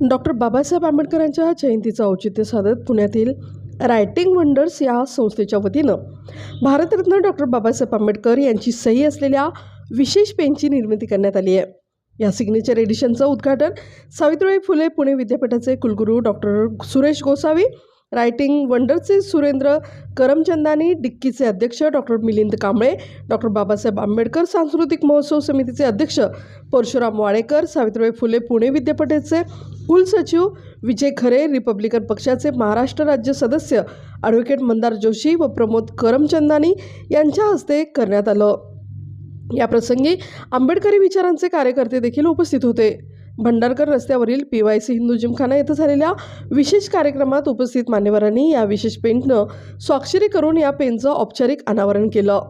Doctor Babasaheb आंबेडकरांच्या जयंतीचं औचित्य साधत पुण्यातील रायटिंग वंडर्स या संस्थेच्या वतीनं भारतरत्न डॉक्टर बाबासाहेब आंबेडकर यांची सही असलेल्या विशेष पेनची निर्मिती करण्यात आली आहे. या सिग्नेचर एडिशनचं उद्घाटन सावित्रीबाई फुले पुणे विद्यापीठाचे कुलगुरू डॉक्टर सुरेश गोसावी रायटिंग वंडरचे सुरेंद्र करमचंदानी डिक्कीचे अध्यक्ष डॉक्टर मिलिंद कांबळे डॉक्टर बाबासाहेब आंबेडकर सांस्कृतिक महोत्सव समितीचे अध्यक्ष परशुराम वाळेकर सावित्रीबाई फुले पुणे विद्यापीठाचे कुलसचिव विजय खरे रिपब्लिकन पक्षाचे महाराष्ट्र राज्य सदस्य ॲडव्होकेट मंदार जोशी व प्रमोद करमचंदानी यांच्या हस्ते करण्यात आलं. याप्रसंगी आंबेडकरी विचारांचे कार्यकर्ते देखील उपस्थित होते. भंडारकर रस्त्यावरील P Y C Hindu Gymkhana येथे झालेल्या विशेष कार्यक्रमात उपस्थित मान्यवरांनी या विशेष पेननं स्वाक्षरी करून या पेनचं औपचारिक अनावरण केलं.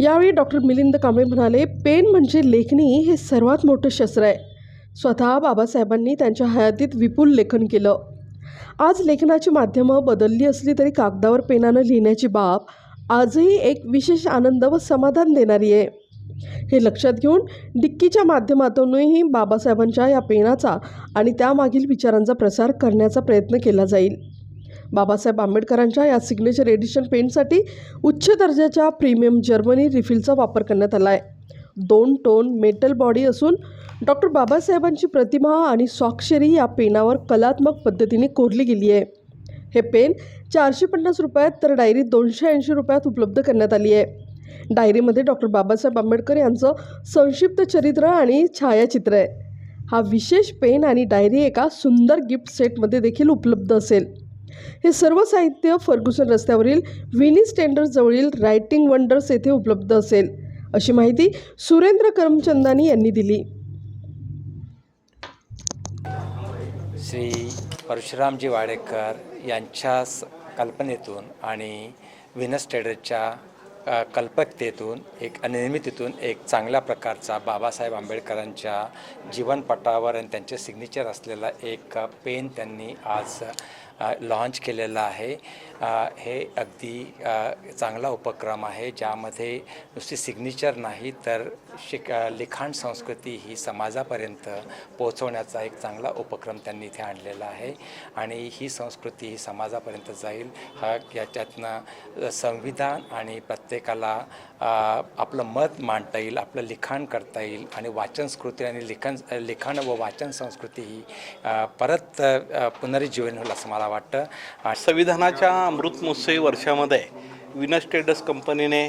यावेळी डॉक्टर मिलिंद कांबळे म्हणाले पेन म्हणजे लेखणी हे सर्वात मोठं शस्त्र आहे. स्वतः बाबासाहेबांनी त्यांच्या हयातीत विपुल लेखन केलं. आज लेखनाची माध्यमं बदलली असली तरी कागदावर पेनानं लिहिण्याची बाब आजही एक विशेष आनंद व समाधान देणारी आहे. हे लक्षात घेऊन डिक्कीच्या माध्यमातूनही बाबासाहेबांच्या या पेनाचा आणि त्यामागील विचारांचा प्रसार करण्याचा प्रयत्न केला जाईल. बाबासाहेब आंबेडकरांच्या या सिग्नेचर एडिशन पेनसाठी उच्च दर्जाच्या प्रीमियम जर्मनी रिफिलचा वापर करण्यात आला आहे. दोन टोन मेटल बॉडी असून डॉक्टर बाबासाहेबांची प्रतिमा आणि स्वाक्षरी या पेनावर कलात्मक पद्धतीने कोरली गेली आहे. हे पेन चारशे पन्नास रुपयात तर डायरी दोनशे ऐंशी रुपयात उपलब्ध करण्यात आली आहे. डायरीमध्ये डॉक्टर बाबासाहेब आंबेडकर यांचं संक्षिप्त चरित्र आणि छायाचित्र आहे. हा विशेष पेन आणि डायरी एका सुंदर गिफ्ट सेटमध्ये देखील उपलब्ध असेल. हे सर्व साहित्य फर्ग्युसन रस्त्यावरील विनी स्टँडर्सजवळील रायटिंग वंडर्स येथे उपलब्ध असेल अशी माहिती सुरेंद्र करमचंदानी यांनी दिली. श्री परशुरामजी वाडेकर यांच्या स कल्पनेतून आणि विनस ट्रेडरच्या कल्पकतेतून एक आणि एक चांगल्या प्रकारचा बाबासाहेब आंबेडकरांच्या जीवनपटावर आणि त्यांचे सिग्नेचर असलेला एक पेन त्यांनी आज लॉन्च केलेला आहे. हे अगदी चांगला उपक्रम आहे ज्यामध्ये नुसती सिग्नेचर नाही तर शिक लिखाण संस्कृती ही समाजापर्यंत पोहोचवण्याचा एक चांगला उपक्रम त्यांनी इथे आणलेला आहे. आणि ही संस्कृती ही समाजापर्यंत जाईल. हा याच्यातनं संविधान आणि प्रत्येकाला आपलं मत मांडता येईल आपलं लिखाण करता येईल आणि वाचनस्कृती आणि लिखाण लिखाण व वाचन संस्कृती ही परत अ, पुनरुज्जीवन होईल असं मला वाटतं. संविधानाच्या अमृत महोत्सवी वर्षामध्ये विनस ट्रेडर्स कंपनीने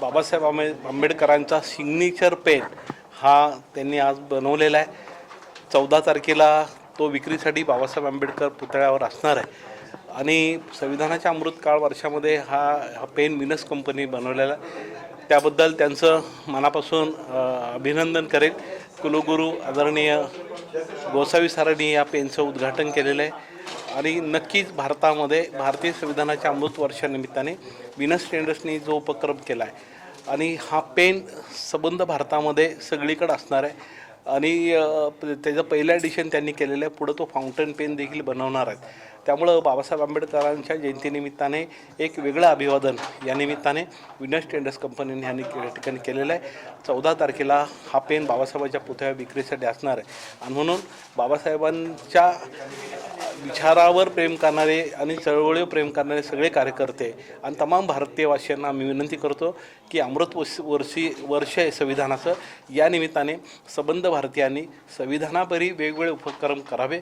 बाबासाहेब आंबे आंबेडकरांचा सिग्नेचर पेन हा त्यांनी आज बनवलेला आहे. चौदा तारखेला तो विक्रीसाठी बाबासाहेब आंबेडकर पुतळ्यावर असणार आहे. आणि संविधानाच्या अमृतकाळ वर्षामध्ये हा हा पेन विनस कंपनी बनवलेला आहे. त्याबद्दल त्यांचं मनापासून अभिनंदन करेल. कुलगुरू आदरणीय गोसावी सारांनी या पेनचं उद्घाटन केलेलं आहे. आणि नक्कीच भारतामध्ये भारतीय संविधानाच्या अमृत वर्षानिमित्ताने विनस टेंडर्सनी जो उपक्रम केला आहे. आणि हा पेन संबंध भारतामध्ये सगळीकडे असणार आहे. आणि त्याचं पहिलं एडिशन त्यांनी केलेलं आहे. पुढं तो फाउंटन पेन देखील बनवणार आहेत. त्यामुळं बाबासाहेब आंबेडकरांच्या जयंतीनिमित्ताने एक वेगळं अभिवादन या निमित्ताने विनस टेंडर्स कंपनीने ह्यांनी ठिकाणी केलेलं आहे. चौदा तारखेला हा पेन बाबासाहेबांच्या पुतळ्या विक्रीसाठी असणार आहे. आणि म्हणून बाबासाहेबांच्या विचारावर प्रेम करणारे आणि चळवळीवर प्रेम करणारे सगळे कार्यकर्ते आणि तमाम भारतीयवासियांना मी विनंती करतो की अमृत वर्षी वर्ष आहे संविधानाचं. या निमित्ताने संबंध भारतीयांनी संविधानापरी वेगवेगळे उपक्रम करावे.